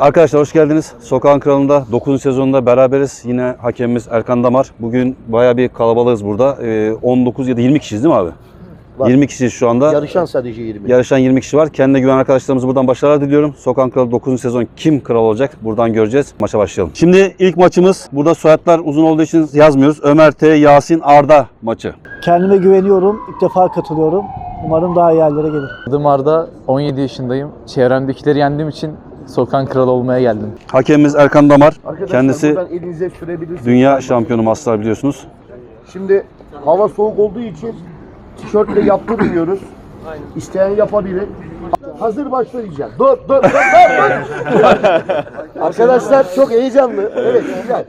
Arkadaşlar hoş geldiniz. Sokağın Kralı'nda 9. sezonunda beraberiz. Yine hakemimiz Erkan Damar. Bugün baya bir kalabalığız burada. Ee, 19 ya da 20 kişiyiz değil mi abi? Var. 20 kişiyiz şu anda. Yarışan sadece 20. Yarışan 20 kişi var. Kendine güven arkadaşlarımıza buradan başarılar diliyorum. Sokağın Kralı 9. sezon kim kral olacak? Buradan göreceğiz. Maça başlayalım. Şimdi ilk maçımız. Burada soyadlar uzun olduğu için yazmıyoruz. Ömer T, Yasin, Arda maçı. Kendime güveniyorum. İlk defa katılıyorum. Umarım daha iyi yerlere gelir. Adım Arda, 17 yaşındayım. Çevremdekileri yendiğim için sokağın kralı olmaya geldim. Hakemimiz Erkan Damar. Arkadaşlar Kendisi buradan elinize sürebilirsiniz. dünya şampiyonu master biliyorsunuz. Şimdi hava soğuk olduğu için tişörtle yaptırmıyoruz. İsteyen yapabilir. Hazır başlayacak. Dur dur dur dur. dur. Arkadaşlar çok heyecanlı. Evet güzel.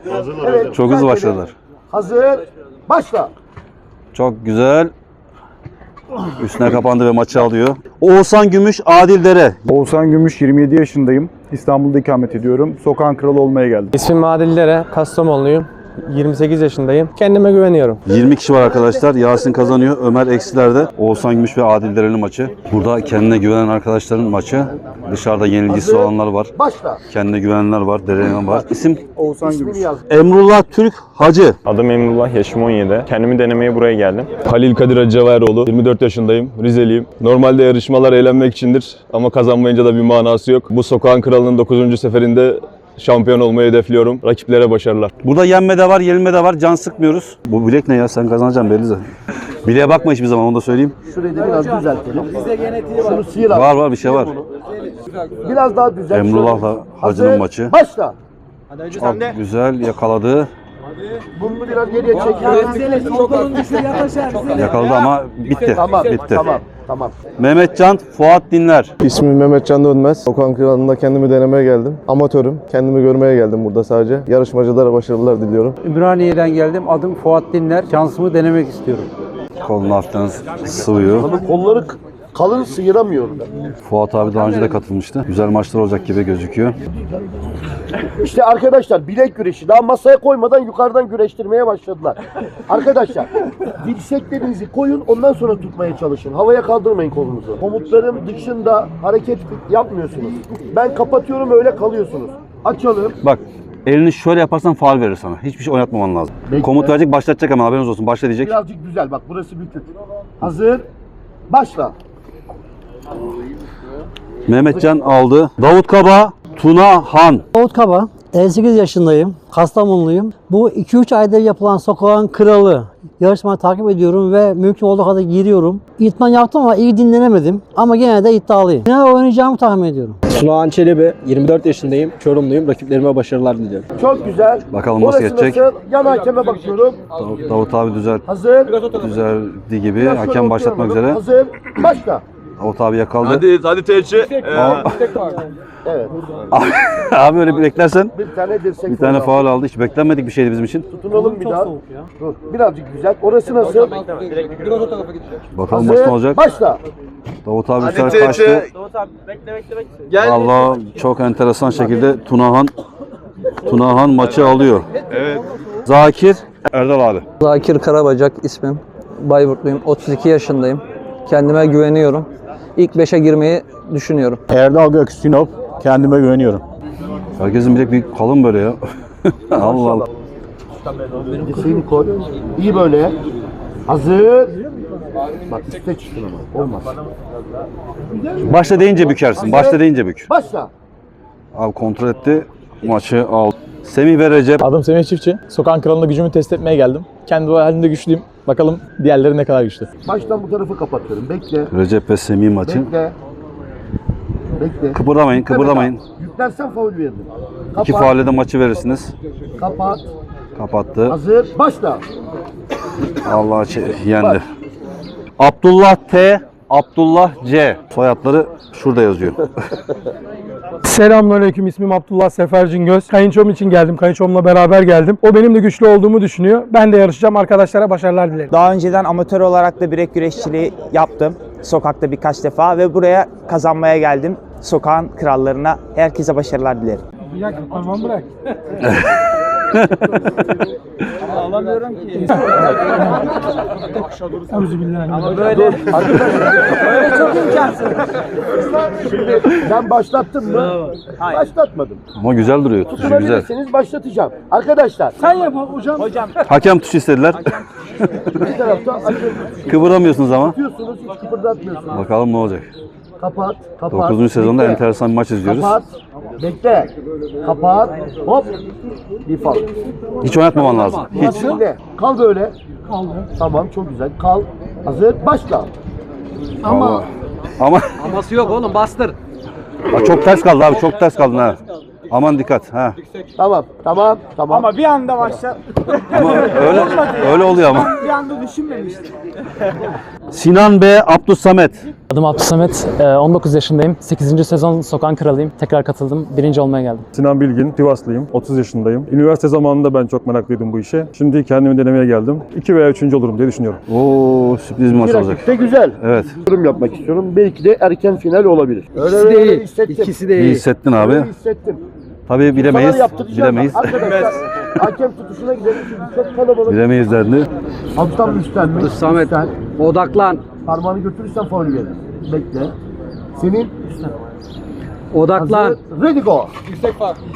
Evet, Çok hızlı başladılar. Hazır. Başla. Çok güzel. Üstüne kapandı ve maçı alıyor. Oğuzhan Gümüş, Adil Dere. Oğuzhan Gümüş 27 yaşındayım. İstanbul'da ikamet ediyorum. Sokağın kralı olmaya geldim. İsmim Adil Dere, Kastamonluyum. 28 yaşındayım. Kendime güveniyorum. 20 kişi var arkadaşlar. Yasin kazanıyor. Ömer eksilerde. Oğuzhan Gümüş ve Adil Dere'nin maçı. Burada kendine güvenen arkadaşların maçı. Dışarıda yenilgisiz olanlar var. Başla. Kendine güvenenler var. Dere'nin var. İsim Oğuzhan Gümüş. Emrullah Türk Hacı. Adım Emrullah, yaşım 17. Kendimi denemeye buraya geldim. Halil Kadir Acevaroğlu. 24 yaşındayım. Rizeliyim. Normalde yarışmalar eğlenmek içindir ama kazanmayınca da bir manası yok. Bu sokağın kralının 9. seferinde şampiyon olmayı hedefliyorum. Rakiplere başarılar. Burada yenme de var, yenilme de var. Can sıkmıyoruz. Bu bilek ne ya? Sen kazanacaksın belli zaten. Bileğe bakma hiçbir zaman onu da söyleyeyim. Şurayı da biraz düzeltelim. Şunu sıyır abi. Var var bir şey var. Biraz daha düzelt. Emrullah'la Hacı'nın maçı. Başla. Çok güzel yakaladı. Bunu biraz geriye çekiyoruz. Yakaladı ama bitti. Tamam, Bitti. tamam, tamam. Mehmetcan Fuat Dinler. İsmim Mehmet Can Dönmez. Sokağın kralında kendimi denemeye geldim. Amatörüm. Kendimi görmeye geldim burada sadece. Yarışmacılara başarılar diliyorum. Ümraniye'den geldim. Adım Fuat Dinler. Şansımı denemek istiyorum. Kolunu hafiften sıvıyor. Kolları kalın sıyıramıyorum. Fuat abi daha önce de katılmıştı. Güzel maçlar olacak gibi gözüküyor. İşte arkadaşlar bilek güreşi daha masaya koymadan yukarıdan güreştirmeye başladılar. arkadaşlar dirseklerinizi koyun ondan sonra tutmaya çalışın. Havaya kaldırmayın kolunuzu. Komutlarım dışında hareket yapmıyorsunuz. Ben kapatıyorum öyle kalıyorsunuz. Açalım. Bak elini şöyle yaparsan faal verir sana. Hiçbir şey oynatmaman lazım. Bekle. Komut verecek başlatacak hemen haberiniz olsun. Başla diyecek. Birazcık düzel bak burası bükük. Hazır. Başla. Mehmetcan aldı. Davut Kaba, Tuna Han. Davut Kaba, 58 yaşındayım. Kastamonluyum. Bu 2-3 ayda yapılan sokağın kralı yarışmayı takip ediyorum ve mümkün olduğu kadar giriyorum. İtman yaptım ama iyi dinlenemedim. Ama gene de iddialıyım. Ne oynayacağımı tahmin ediyorum. Sunağan Çelebi, 24 yaşındayım. Çorumluyum. Rakiplerime başarılar diliyorum. Çok güzel. Bakalım nasıl Orası geçecek? nasıl? Yan hakeme bakıyorum. Davut, Davut abi düzel, Hazır. düzeldi gibi. Biraz Hakem başlatmak üzere. Hazır. Başla. Davut abi yakaladı. Hadi, hadi TC. Evet. abi öyle bir beklersen Bir tane dirsek bir tane faul aldı. Hiç beklenmedik bir şeydi bizim için. Tutunalım bir daha. Dur. Birazcık güzel. Orası nasıl? Bakalım maç ne olacak. Başla. Davut abi güzel kaçtı. Allah çok enteresan şekilde Tunahan Tunahan maçı alıyor. Evet. Zakir Erdal abi. Zakir Karabacak ismim. Bayburtluyum. 32 yaşındayım. Kendime güveniyorum. İlk 5'e girmeyi düşünüyorum. Erdal Göksinop. Kendime güveniyorum. Herkesin bilek bir kalın böyle ya. Allah Allah. Dirseğini koy. İyi böyle. Hazır. Bak üstte çıktın ama. Olmaz. Başla deyince bükersin. Başla deyince bük. Başla. Abi kontrol etti. Maçı aldı. Semih ve Recep. Adım Semih Çiftçi. Sokağın kralında gücümü test etmeye geldim. Kendi halinde güçlüyüm. Bakalım diğerleri ne kadar güçlü. Baştan bu tarafı kapatıyorum. Bekle. Recep ve Semih maçı. Bekle. Bekle. Kıpırdamayın, kıpırdamayın. Yüklersen faul veririm. İki Kapat. faulle de maçı verirsiniz. Kapat. Kapattı. Hazır. Başla. Allah çe- yendi. Abdullah T, Abdullah C. Soyadları şurada yazıyor. Selamünaleyküm. İsmim Abdullah Sefer Cingöz. Kayınçom için geldim. Kayınçomla beraber geldim. O benim de güçlü olduğumu düşünüyor. Ben de yarışacağım. Arkadaşlara başarılar dilerim. Daha önceden amatör olarak da bilek güreşçiliği yaptım. Sokakta birkaç defa ve buraya kazanmaya geldim. Sokağın krallarına herkese başarılar dilerim. Bir dakika parmağımı bırak. Şimdi ben başlattım mı? Başlatmadım. Ama güzel duruyor. Tutuşu güzel. Tutabilirseniz başlatacağım. Arkadaşlar sen yap hocam. Hocam Hakem tuşu istediler. bir tarafta açın. Kıvıramıyorsunuz ama. Tutuyorsunuz hiç kıpırdatmıyorsunuz. Bakalım ne olacak. Kapat, kapat. 9. sezonda bekle. enteresan bir maç izliyoruz. Kapat, bekle. Kapat, hop. Bir fal. Hiç oynatmaman lazım. Hiç. Şimdi kal böyle. Kaldı. Tamam çok güzel. Kal. Hazır. Başla. Ama ama Aması yok oğlum bastır. Ha, çok ters kaldı abi. Çok ters kaldın ha. Aman dikkat. Ha. Tamam, tamam, tamam. Ama bir anda başla. Ama öyle öyle oluyor ama. Bir anda düşünmemiştim. Sinan B. Abdus Samet. Adım Abdülsamet, e, 19 yaşındayım. 8. sezon Sokağın Kralıyım. Tekrar katıldım. Birinci olmaya geldim. Sinan Bilgin, Sivaslıyım, 30 yaşındayım. Üniversite zamanında ben çok meraklıydım bu işe. Şimdi kendimi denemeye geldim. 2 veya 3. olurum diye düşünüyorum. Oo sürpriz bir maç olacak. de güzel. Evet. Yorum yapmak istiyorum. Belki de erken final olabilir. Öyle İkisi de iyi. hissettim. İkisi de İyi iyi. hissettin abi. Öyle hissettim. Tabii bilemeyiz. Bilemeyiz. Arkadaşlar hakem tutuşuna gidelim çünkü çok kalabalık. Bilemeyiz dendi. Alttan üstten mi? Samet. Üstten. Odaklan. Parmağını götürürsen faul verir. Bekle. Senin Odaklan. hazır. Ready go.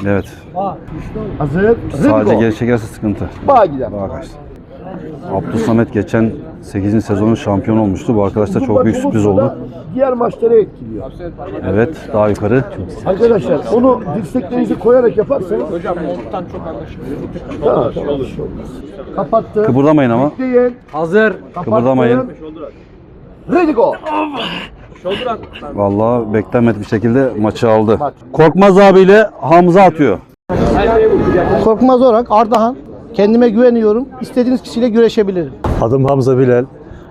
Evet. Hazır. Ready Sadece go. geri çekerse sıkıntı. Bağa gider. Daha kaçtı. Abdus Samet geçen 8. sezonun şampiyon olmuştu. Bu arkadaş da çok büyük sürpriz oldu. Diğer maçları etkiliyor. Evet. Daha yukarı. Arkadaşlar onu dirseklerinizi koyarak yaparsanız Hocam monttan çok anlaşılıyor. Tamam, tamam. bir şey olmaz. Kapattı. Kıpırdamayın ama. Bekleyin. Hazır. Kıpırdamayın. Ready go. Vallahi beklenmedik bir şekilde maçı aldı. Korkmaz abiyle Hamza atıyor. Korkmaz olarak Ardahan. Kendime güveniyorum. İstediğiniz kişiyle güreşebilirim. Adım Hamza Bilal.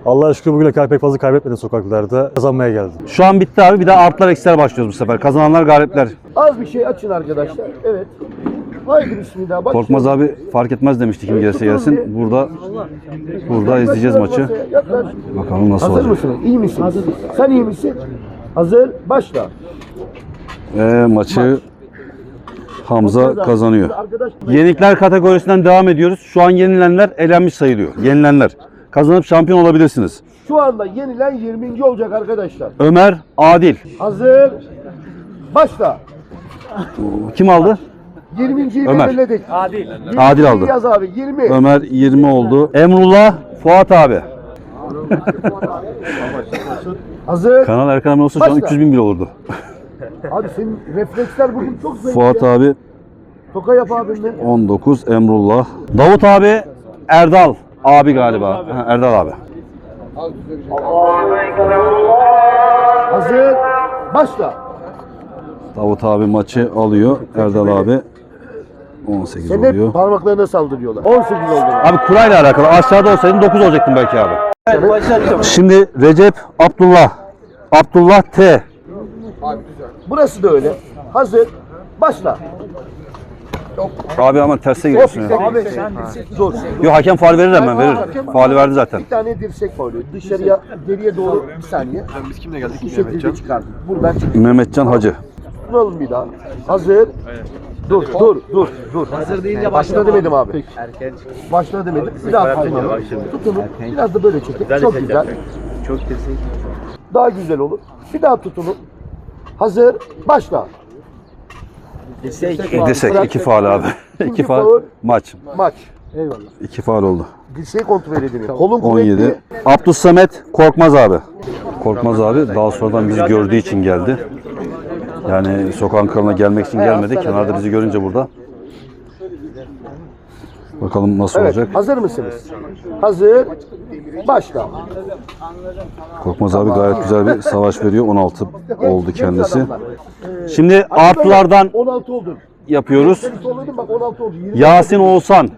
Allah'a şükür bugüne kadar pek fazla kaybetmedim sokaklarda. Kazanmaya geldim. Şu an bitti abi. Bir de artlar eksiler başlıyoruz bu sefer. Kazananlar galipler. Az bir şey açın arkadaşlar. Evet. Haydi bismillah. Başlayalım. Korkmaz abi fark etmez demişti kim gelirse gelsin. Burada burada izleyeceğiz maçı. Yaklaş. Bakalım nasıl Hazır olacak. mısınız? İyi misiniz? Sen iyi misin? Hazır. Başla. Ve maçı Hamza kazanıyor. Yenikler kategorisinden devam ediyoruz. Şu an yenilenler elenmiş sayılıyor. Yenilenler. Kazanıp şampiyon olabilirsiniz. şu anda yenilen 20. olacak arkadaşlar. Ömer Adil. Hazır. Başla. Kim aldı? 20.yi Ömer. belirledik. Adil aldı. Yaz abi 20. Ömer 20 oldu. Emrullah Fuat abi. Hazır. Kanal Erkan olsa şu an Başla. 300 bin bile olurdu. Abi senin refleksler bugün çok zayıf. Fuat ya. abi Toka yap abimle. 19 Emrullah. Davut abi Erdal abi galiba. Ha, Erdal abi. Hazır. Başla. Davut abi maçı alıyor. Erdal abi 18 Senin oluyor. parmaklarına saldırıyorlar. 18 oldu. Abi kurayla alakalı. Aşağıda olsaydın 9 olacaktın belki abi. Şimdi Recep Abdullah. Abdullah T. Burası da öyle. Hazır. Başla. Abi ama terse giriyorsun ya. Abi dur. Yok hakem faal verir hemen verir. Faal verdi zaten. Bir tane dirsek faulü. Dışarıya geriye doğru bir saniye. Biz kimle geldik? Bu şekilde çıkardık. Buradan çık. Mehmetcan Hacı. Tutalım bir daha. Hazır. Dur, dur, dur, dur. Hazır deyince başla demedim abi. Başla demedim. Bir daha kaymalım. Tutunun. Biraz da böyle çekin. Çok güzel. Çok Daha güzel olur. Bir daha tutunun. Hazır. Başla. Desek iki faal abi. İki faal. faul. Maç. Maç. Eyvallah. İki faal oldu. Dirseği kontrol edin. Kolun kuvvetli. 17. Abdus Samet Korkmaz abi. Korkmaz abi daha sonradan bizi gördüğü için geldi. Yani sokağın kralına gelmek için gelmedi. Kenarda bizi görünce burada. Bakalım nasıl Evet. olacak. Hazır mısınız? Hazır. Başla. Korkmaz abi gayet güzel bir savaş veriyor. 16 oldu kendisi. adamlar. Şimdi artılardan 16 oldu. yapıyoruz. Seni solladım bak 16 oldu. 20 Yasin Oğuzhan.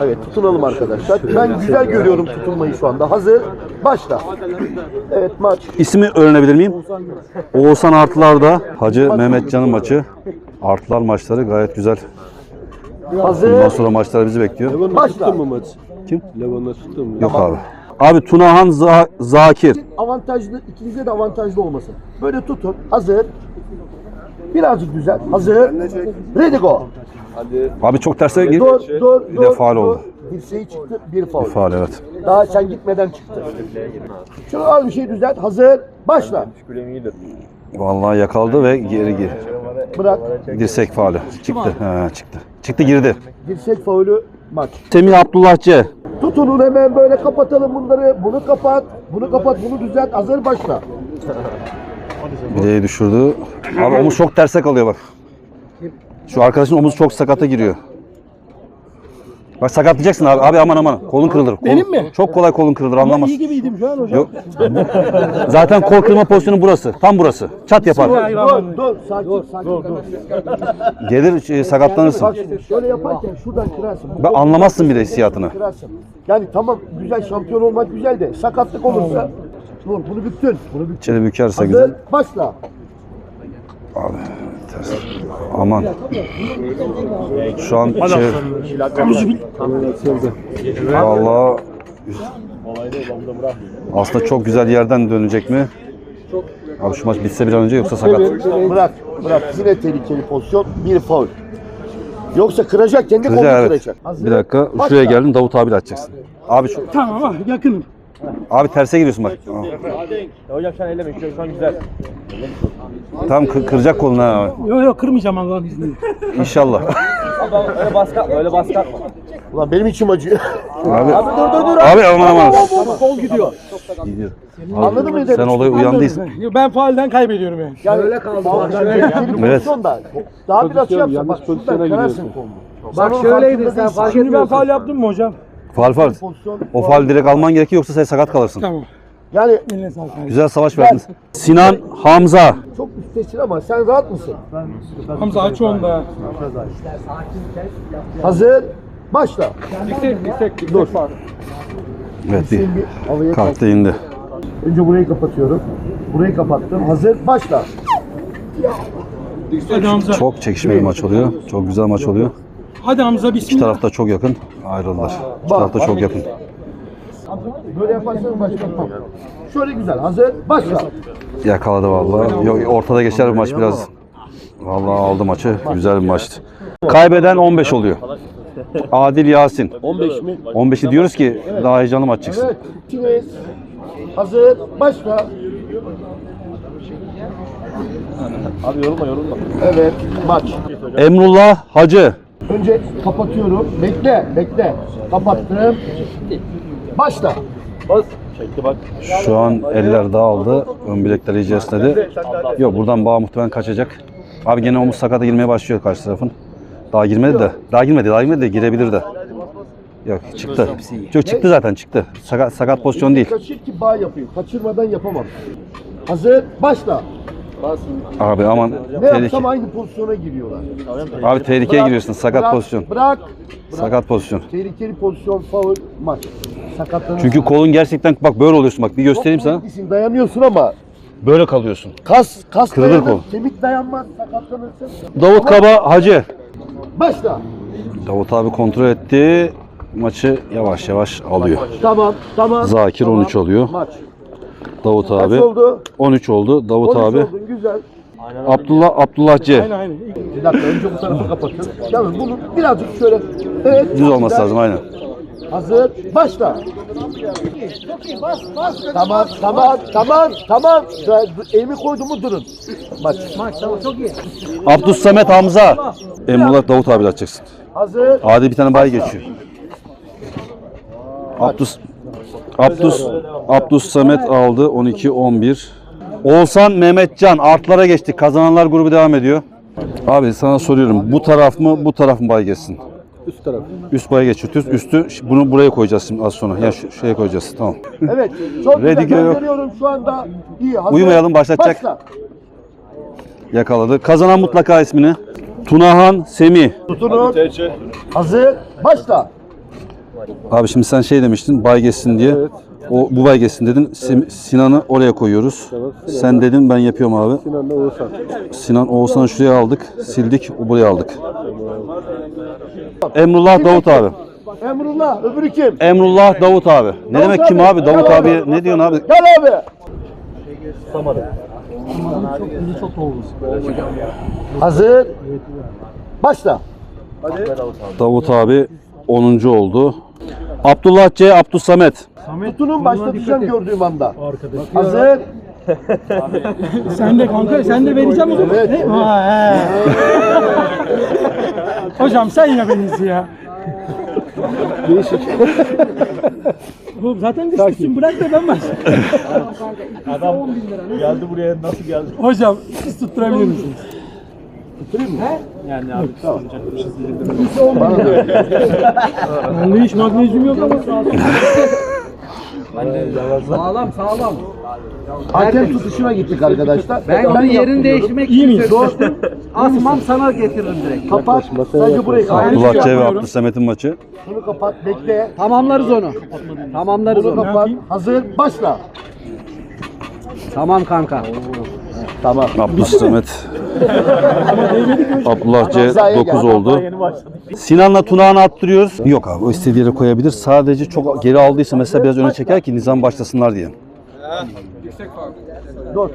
Evet tutunalım arkadaşlar. Ben güzel görüyorum tutulmayı şu anda. Hazır. Başla. Evet maç. İsmi öğrenebilir miyim? Oğuzhan artılarda. Hacı Mehmetcan'ın maçı. Artılar maçları gayet güzel. Bundan Hazır. sonra maçlar bizi bekliyor. Başla. Kim? Yok abi. Abi Tunahan Za- Zakir. Avantajlı, ikinize de avantajlı olmasın. Böyle tutun. Hazır. Birazcık güzel. Hazır. Ready go. Abi çok terse gir. Dur, dur, Bir de faul dur. oldu. Dirseği çıktı, bir faul. Bir faul evet. Daha sen gitmeden çıktı. Şunu al bir şey düzelt. Hazır. Başla. Vallahi yakaladı ve geri gir. Bırak. Dirsek faulü. Çıktı. He, çıktı. Çıktı girdi. Dirsek faulü maç. Semih Abdullahçı. Tutunun hemen böyle kapatalım bunları. Bunu kapat. Bunu kapat. Bunu düzelt. Hazır başla. Bileği düşürdü. Abi omuz çok terse kalıyor bak. Şu arkadaşın omuzu çok sakata giriyor. Bak sakatlayacaksın abi. Abi aman aman. Kolun kırılır. Kolun- Benim mi? Çok kolay kolun kırılır anlamaz. İyi gibiydim şu an hocam. Yok. Zaten kol kırma pozisyonu burası. Tam burası. Çat yapar. Dur, dur. Sakin, sakin. Gelir e, sakatlanırsın. Bak şimdi şöyle yaparken şuradan kırarsın. Ben anlamazsın bile hissiyatını. kırarsın. Yani tamam güzel şampiyon olmak güzel de sakatlık olursa dur bunu büktün. Bunu büktün. İçeri bükerse Hazır. güzel. Başla. Abi. Aman. Şu an şey... Vallahi aslında çok güzel yerden dönecek mi? Abi şu maç bitse bir an önce yoksa sakat. Bırak, bırak. Yine tehlikeli pozisyon. Bir faul. Yoksa kıracak, kendi kolunu Kıracak evet. Bir dakika Başla. şuraya geldin Davut abiyle açacaksın. Abi şu, Tamam yakınım. Abi terse giriyorsun bak. Aa. Hocam sen elleme şu an güzel. Tam kı- kıracak kolunu ha abi. Yok yok kırmayacağım Allah'ın izniyle. İnşallah. Öyle baskı atma öyle baskı atma. Ulan benim içim acıyor. Abi, Abi dur dur dur. abi aman aman. Kol gidiyor. Gidiyor. Anladın mı Sen olaya uyandıysan. Yok, Ben faalden kaybediyorum yani. Yani öyle kaldı. Evet. Daha biraz şey yapsa bak şuradan kırarsın kolunu. Bak şöyleydin sen fark Şimdi ben faal yaptım mı hocam? Faal faal. Pozisyon. O faal direkt alman gerekiyor yoksa sen sakat kalırsın. Tamam. Yani Eline sağlık. Güzel savaş verdiniz. Sinan Hamza. çok üstesin ama sen rahat mısın? Hamza aç onu da. Hazır. Başla. Dur. Evet bir Şimdi havaya kalk. kalktı indi. Önce burayı kapatıyorum. Burayı kapattım. Hazır. Başla. Hadi Hamza. Çok çekişmeli maç oluyor. Çok güzel maç oluyor. Hadi Hamza İki bismillah. taraf da çok yakın. Ayrıldılar. İki taraf da çok yakın. Böyle yaparsan başka yapmam. Şöyle güzel. Hazır. Başla. Yakaladı vallahi. Yok, ortada geçer bu maç biraz. Vallahi aldı maçı. Güzel bir maçtı. Kaybeden 15 oluyor. Adil Yasin. 15 mi? 15'i diyoruz ki daha heyecanlı maç çıksın. Evet. İkiniz. Hazır. Başla. Abi yorulma yorulma. Evet. Maç. Emrullah Hacı. Önce kapatıyorum. Bekle. Bekle. Kapattım. Başla. Bas. Çekti bak. Şu an eller dağıldı. Ön bilekler iyice esnedi. Yok buradan bağ muhtemelen kaçacak. Abi gene omuz sakata girmeye başlıyor karşı tarafın. Daha girmedi de. Daha girmedi, daha girmedi de girebilir de. Yok çıktı. Yok çıktı zaten çıktı. Sakat, sakat pozisyon değil. Kaçır ki bağ yapayım. Kaçırmadan yapamam. Hazır. Başla. Abi aman Ne tehlike. yapsam aynı pozisyona giriyorlar. Abi tehlikeye giriyorsun. Sakat Bırak, pozisyon. Bırak. Sakat pozisyon. Tehlikeli pozisyon, faul, maç. Sakatlanırsın. Çünkü kolun gerçekten bak böyle oluyorsun bak bir göstereyim sana. Kuvvetlisin, Dayanıyorsun ama Böyle kalıyorsun. kas, kas Kırılır dayanır, kol. kemik dayanmaz, sakatlanırsın. Davut Kaba Hacı. Başla. Davut abi kontrol etti. Maçı yavaş yavaş alıyor. Tamam, tamam. Zakir tamam. 13 oluyor. Maç. Davut Kaç abi oldu? 13 oldu. Davut 13 abi. oldun, güzel. Abdullah Abdullahçı. Aynen aynen. Bir dakika önce bu tarafı kapatın. Yalnız bunu birazcık şöyle evet. Düz çok olması güzel. lazım aynen. Hazır. Başla. Tamam, tamam, tamam, tamam. Şöyle Elimi koydum mu durun. Maç. Maç tamam çok iyi. Abdus Samet Hamza. Emrullah Davut abi atacaksın. Hazır. Adi bir tane bay geçiyor. Abdus Abdus Abdus Samet aldı 12 11. Oğuzhan Mehmetcan artlara geçtik. Kazananlar grubu devam ediyor. Abi sana soruyorum. Bu taraf mı bu taraf mı bay geçsin? Üst taraf. Üst baya geçiyoruz. Üstü bunu buraya koyacağız şimdi az sonra. Ya şu, şuraya koyacağız. Tamam. Evet. Çok Ready, güzel. go. Gönderiyorum şu anda. İyi. Hazır. Uyumayalım, başlatacak. Başla. Yakaladı. Kazanan mutlaka ismini. Tunahan Semih. Tutunun. Hazır. Başla. Abi şimdi sen şey demiştin bay geçsin diye. O bu bay geçsin dedin. Sim- Sinan'ı oraya koyuyoruz. Sen dedin ben yapıyorum abi. Sinan'la Oğuzhan. Sinan Oğuzhan'ı şuraya aldık. Sildik. Buraya aldık. Emrullah Davut abi. Emrullah. Öbürü kim? Emrullah Davut abi. Ne Davut demek kim abi? Davut abi. ne diyorsun abi? Gel abi. Hazır. Başla. Davut abi 10. oldu. Abdullah C. Abdüsamet. Tutunun başlatacağım gördüğüm anda. Hazır. Sen de kanka sen de vereceğim o zaman. Evet. Ne? Ha, he. Hocam sen ya benizi ya. Değişik. Oğlum zaten düşmüşsün bırak da ben başlayayım. Geldi buraya nasıl geldi? Hocam siz tutturabilir misiniz? Bana da öyle. Bende hiç magnezyum yok ama Sağlam sağlam. Hakem tutuşuna gittik arkadaşlar. Ben onun yerini değiştirmek İyi miyiz? istiyorum. Asmam sana getiririm direkt. Kapat. Sadece burayı kapat. Abdullah C. ve Abdüsamet'in maçı. Şunu kapat. Bekle. Tamamlarız onu. Tamamlarız Bunu onu. kapat. Hazır. Başla. Tamam kanka. Tamam. Abdüsamet. Abdullah C. Hizaya 9 gel. oldu. Sinan'la Tunağan'ı attırıyoruz. Yok abi o istediği yere koyabilir. Sadece çok geri aldıysa mesela biraz öne çeker ki nizam başlasınlar diye. Dur.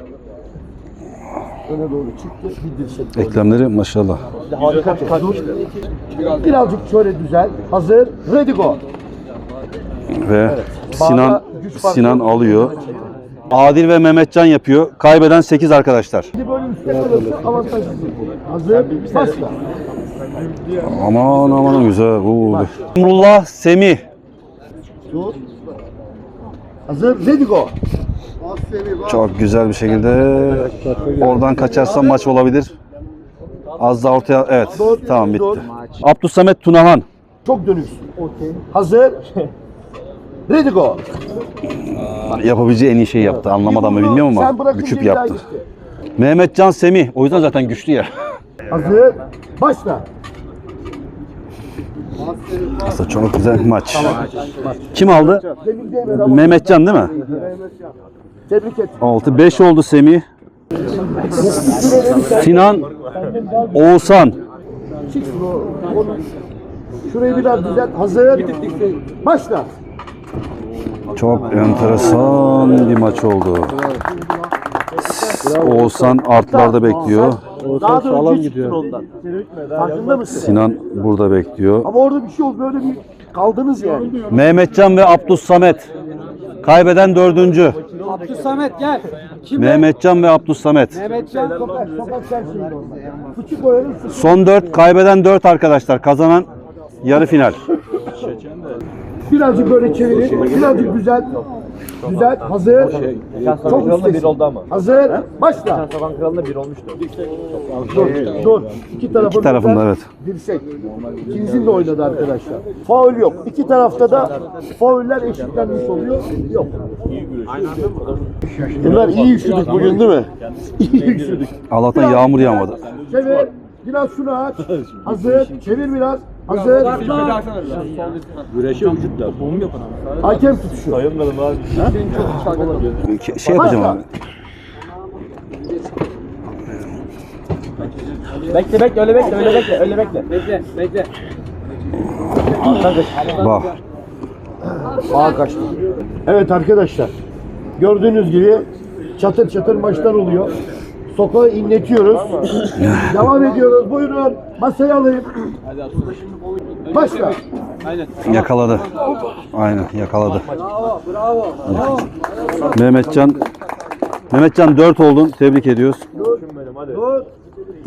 Öne doğru çıktı. Bir. Eklemleri maşallah. Harika. Birazcık şöyle düzel. Hazır. Ready go. Ve Bağda Sinan Sinan alıyor. Adil ve Mehmetcan yapıyor. Kaybeden 8 arkadaşlar. Şimdi böyle üstte kalırsa avantajlı. Hazır. Başla. Aman aman güzel. Oo. Emrullah Semih. Dur. Hazır. Ready go. Çok güzel bir şekilde oradan kaçarsa maç olabilir. Az daha ortaya evet tamam bitti. Abdüsamet Tunahan. Çok dönüksün. Hazır. Ready go. Yapabileceği en iyi şeyi yaptı. Anlamadan mı bilmiyorum ama büküp yaptı. Mehmetcan Semih. O yüzden zaten güçlü ya. Hazır. Başla. Aslında çok güzel maç. Kim aldı? Mehmetcan değil mi? Tebrik et. 6-5 oldu Semih. Sinan Oğuzhan. Şurayı biraz düzelt. Hazır. Başla. Çok enteresan bir maç oldu. Oğuzhan artlarda bekliyor. Daha da çıktın ondan. Farkında mısın? Sinan burada bekliyor. Ama orada bir şey oldu. Böyle bir kaldınız yani. Mehmetcan ve Abdüssamet. Kaybeden dördüncü. Abdülsamet gel. Kim? Mehmetcan ve Abdüssamet. Mehmetcan. Sokak, sokak sensin. Küçük oyanın Son dört, kaybeden dört arkadaşlar. Kazanan yarı final. Birazcık böyle çevirin. Birazcık düzelt. Düzelt. Hazır. Çok üsttesin. Hazır. Başla. Sokan kralında bir olmuştu. Dur. Dur. İki tarafın İki tarafında evet. Dirsek. İkinizin de oynadı arkadaşlar. Faul yok. İki tarafta da fauller eşitlenmiş oluyor. Yok. Bunlar iyi üşüdük bugün değil mi? İyi üşüdük. Allah'tan yağmur yağmadı. Çevir. Biraz şunu aç. Hazır. Çevir biraz. Hazır. Güreşe vücut lazım. Hakem tutuşu. Dayanmadım abi. Ke- Şey yapacağım abi. Bekle bekle öyle bekle öyle bekle öyle bekle. Bekle bekle. Bak. Ağa kaçtı. Evet arkadaşlar. Gördüğünüz gibi çatır çatır maçlar oluyor. Sokağı inletiyoruz. Devam ediyoruz. Buyurun. Masaya alayım. Başla. Yakaladı. Aynen yakaladı. Mehmetcan Mehmetcan 4 oldun. Tebrik ediyoruz. Dur.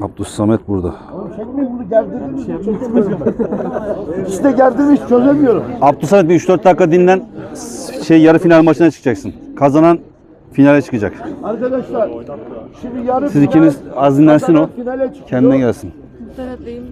Abdüssamet burada. Oğlum çekmeyin bunu gerdirdim. İşte gerdirmiş çözemiyorum. Abdüssamet bir 3-4 dakika dinlen. Şey yarı final maçına çıkacaksın. Kazanan finale çıkacak. Arkadaşlar şimdi yarın Siz ikiniz az dinlensin o. Finale çıkıyor. Kendine gelsin. İnternetteyim.